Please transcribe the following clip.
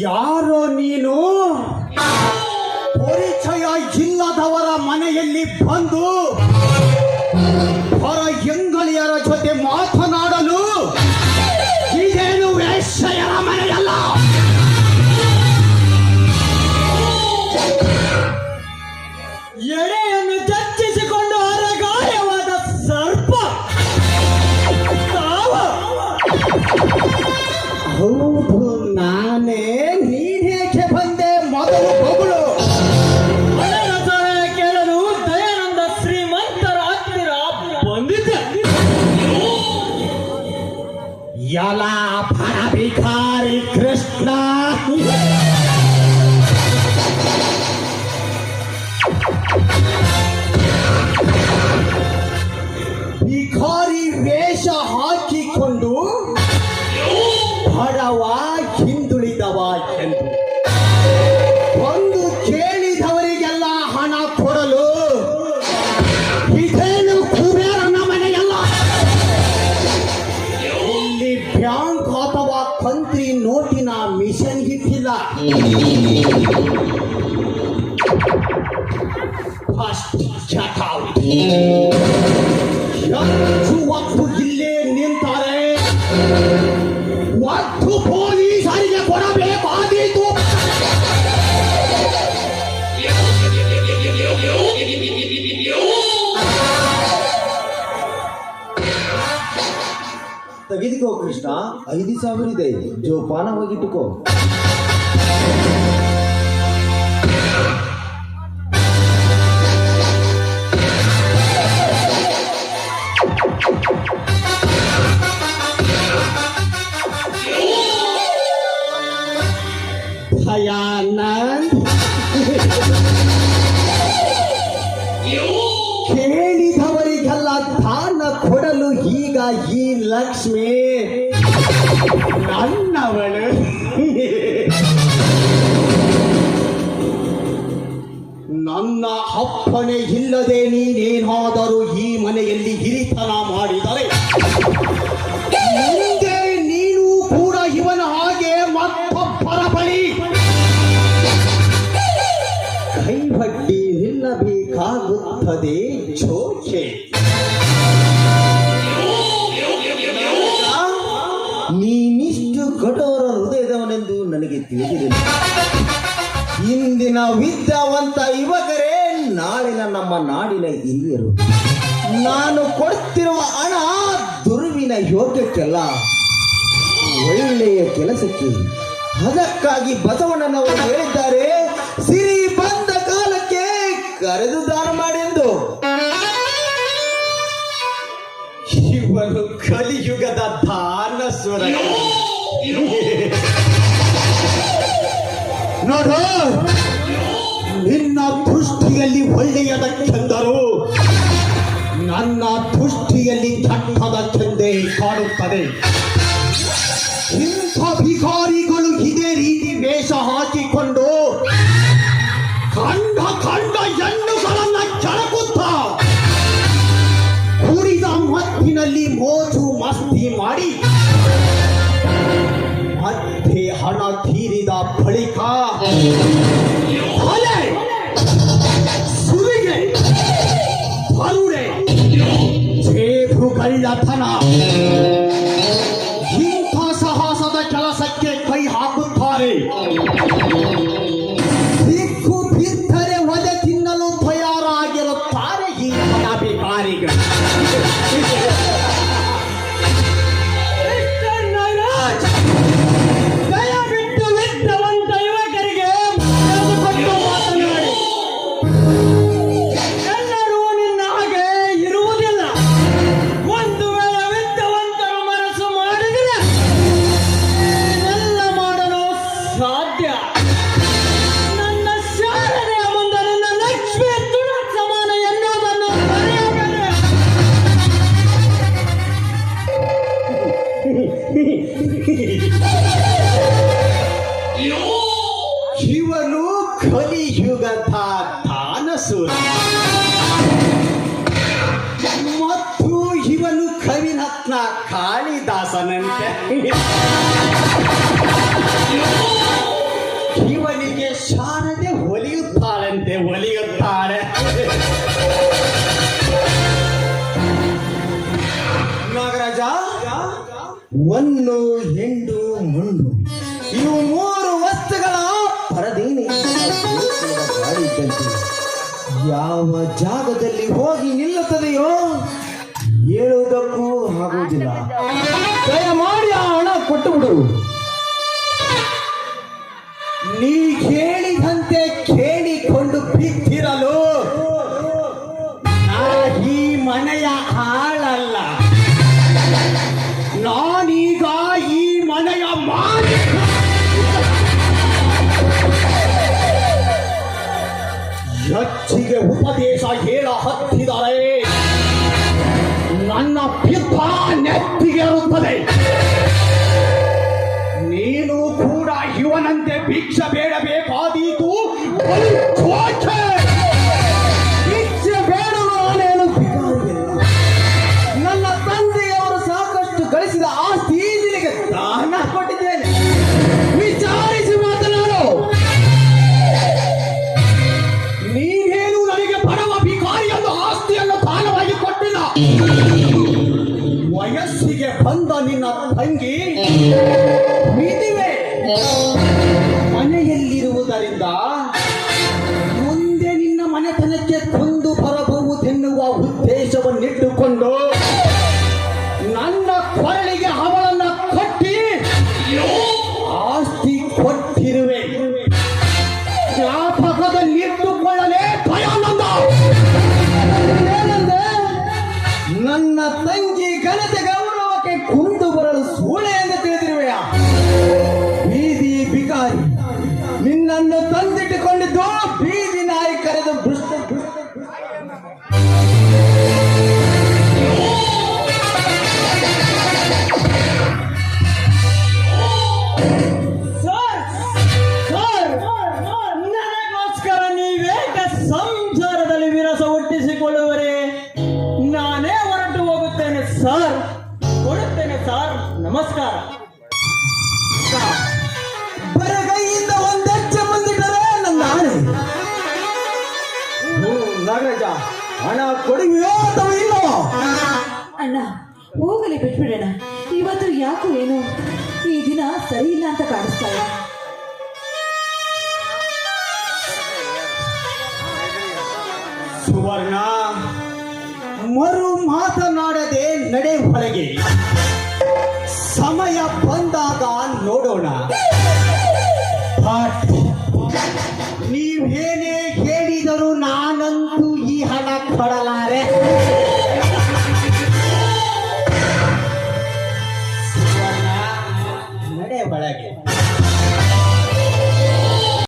ಯಾರೋ ನೀನು? ಪರಿಚಯ ಇಲ್ಲದವರ ಮನೆಯಲ್ಲಿ ಬಂದು ಹೌದು ನಾನೇ ನೀನೇಕೆ ಬಂದೆ ಮೊದಲು ಬೊಗಳು ಹಣದ ಸಹಾಯ ಕೇಳಲು ದಯಾನಂದ ಶ್ರೀಮಂತರ ಹತ್ತಿರ ಬಂದಿದ್ದೆ ಯಲ ಫಲ ಭಿಖಾರಿ ಕೃಷ್ಣ ಭಿಖಾರಿ ವೇಷ ಹಾಕಿಕೊಂಡು ಅಥವಾ ನೋಟಿನ ಮಿಷನ್ ಹಿಟ್ಟಿಲ್ಲ. ಎಷ್ಟು ಹೊತ್ತು ಇಲ್ಲೇ ನಿಂತಾರೆ. ಒತ್ತು ಪೊಲೀಸರಿಗೆ ತೆಗೆದುಕೋ ಕೃಷ್ಣ ಐದು ಸಾವಿರ ಇದೆ. ಜೋಪಾನ ಹೋಗಿಟ್ಟುಕೋ. ಈಗ ಈ ಲಕ್ಷ್ಮಿ ನನ್ನವಳು. ನನ್ನ ಅಪ್ಪಣೆ ಇಲ್ಲದೆ ನೀನೇನಾದರೂ ಈ ಮನೆಯಲ್ಲಿ ಹಿರಿತನ ಮಾಡಿದರೆ ಮುಂದೆ ನೀನು ಕೂಡ ಇವನ ಹಾಗೆ ಮತ್ತೊಬ್ಬರ ಬಳಿ. ಕೈಬಡ್ಡಿ ನಿಲ್ಲಬೇಕಾಗುತ್ತದೆ ಜೋಕೆ. ಇಂದಿನ ವಿದ್ಯಾವಂತ ಯುವಕರೇ, ನಾಳಿನ ನಮ್ಮ ನಾಡಿನ ಹಿರಿಯರು. ನಾನು ಕೊಡ್ತಿರುವ ಹಣ ದುರುವಿನ ಯೋಗ್ಯಕ್ಕೆಲ್ಲ, ಒಳ್ಳೆಯ ಕೆಲಸಕ್ಕೆ. ಅದಕ್ಕಾಗಿ ಬಸವಣ್ಣನವರು ಹೇಳಿದ್ದಾರೆ, ಸಿರಿ ಬಂದ ಕಾಲಕ್ಕೆ ಕರೆದು ದಾನ ಮಾಡೆಂದು. ಇವನು ಕಲಿಯುಗದ ದಾನಸುರ ನಿನ್ನ ದೃಷ್ಟಿಯಲ್ಲಿ ಒಳ್ಳೆಯದಕ್ಕೆಂದರು ನನ್ನ ದೃಷ್ಟಿಯಲ್ಲಿ ಕೆಟ್ಟದಕ್ಕೆಂದೇ ಕಾಣುತ್ತದೆ ಇಂಥ ಭಿಕಾರಿಗಳು ಇದೇ ರೀತಿ ವೇಷ ಹಾಕಿಕೊಂಡು ಕಂಡ ಕಂಡ ಹೆಣ್ಣುಗಳನ್ನ ಕೆಳಕುತ್ತ ಕುರಿದ ಮತ್ತಿನಲ್ಲಿ ಮೋಜು ಮಸ್ತಿ ಮಾಡಿ ಮತ್ತೆ ಹಣ ತೀರಿದ ಬಳಿಕ থানা ಇವನು ಕಲಿಯುಗದ ದಾನಸೂರ. ಮತ್ತು ಇವನು ಕವಿನತ್ನ ಕಾಳಿದಾಸನಂತೆ. ಇವನಿಗೆ ಶಾರದೆ ಒಲಿಯುತ್ತಾಳಂತೆ ಒಲಿಯುತ್ತಾಳೆ ಒಂದು ಹೆಂಡು ಮಣ್ಣು. ಇವು ಮೂರು ವಸ್ತುಗಳ ಪರದೇನೆ. ಯಾವ ಜಾಗದಲ್ಲಿ ಹೋಗಿ ನಿಲ್ಲುತ್ತದೆಯೋ ಹೇಳುವುದಕ್ಕೂ ಆಗುವುದಿಲ್ಲ. ದಯಮಾಡಿ ಆ ಹಣ ಕೊಟ್ಟು ಬಿಡು ಪಿತ್ತ ನೆತ್ತಿಗೆಯರುತ್ತದೆ ನೀನು ಕೂಡ ಇವನಂತೆ ಭಿಕ್ಷ ಬೇಡಬೇಕಾದೀತು. ಭಿಕ್ಷೆ ನಾನೇನು ಭಿಕಾರಿಯಲ್ಲ. ನನ್ನ ತಂದೆಯವರು ಸಾಕಷ್ಟು ಗಳಿಸಿದ ಆಸ್ತಿ ನಿನ್ನ ತಂಗಿ ವಿಧಿವೆ ಮನೆಯಲ್ಲಿರುವುದರಿಂದ ಮುಂದೆ ನಿನ್ನ ಮನೆತನಕ್ಕೆ ಕೊಂದು ಬರಬಹುದೆನ್ನುವ ಉದ್ದೇಶವನ್ನಿಟ್ಟುಕೊಂಡು ಹಣ ಕೊಡುವೆಯೋ ಅಥವಾ ಇಲ್ಲವೋ ಅಣ್ಣ ಹೋಗಲಿ ಬಿಟ್ಬಿಡೋಣ. ಇವತ್ತು ಯಾಕೋ ಏನು? ಈ ದಿನ ಸರಿ ಇಲ್ಲ ಅಂತ ಕಾಣಿಸ್ತಾ ಇದೆ ಸುವರ್ಣ ಮರು ಮಾತನಾಡದೆ ನಡೆ ಹೊರಗೆ. ಸಮಯ ಬಂದಾಗ ನೋಡೋಣ.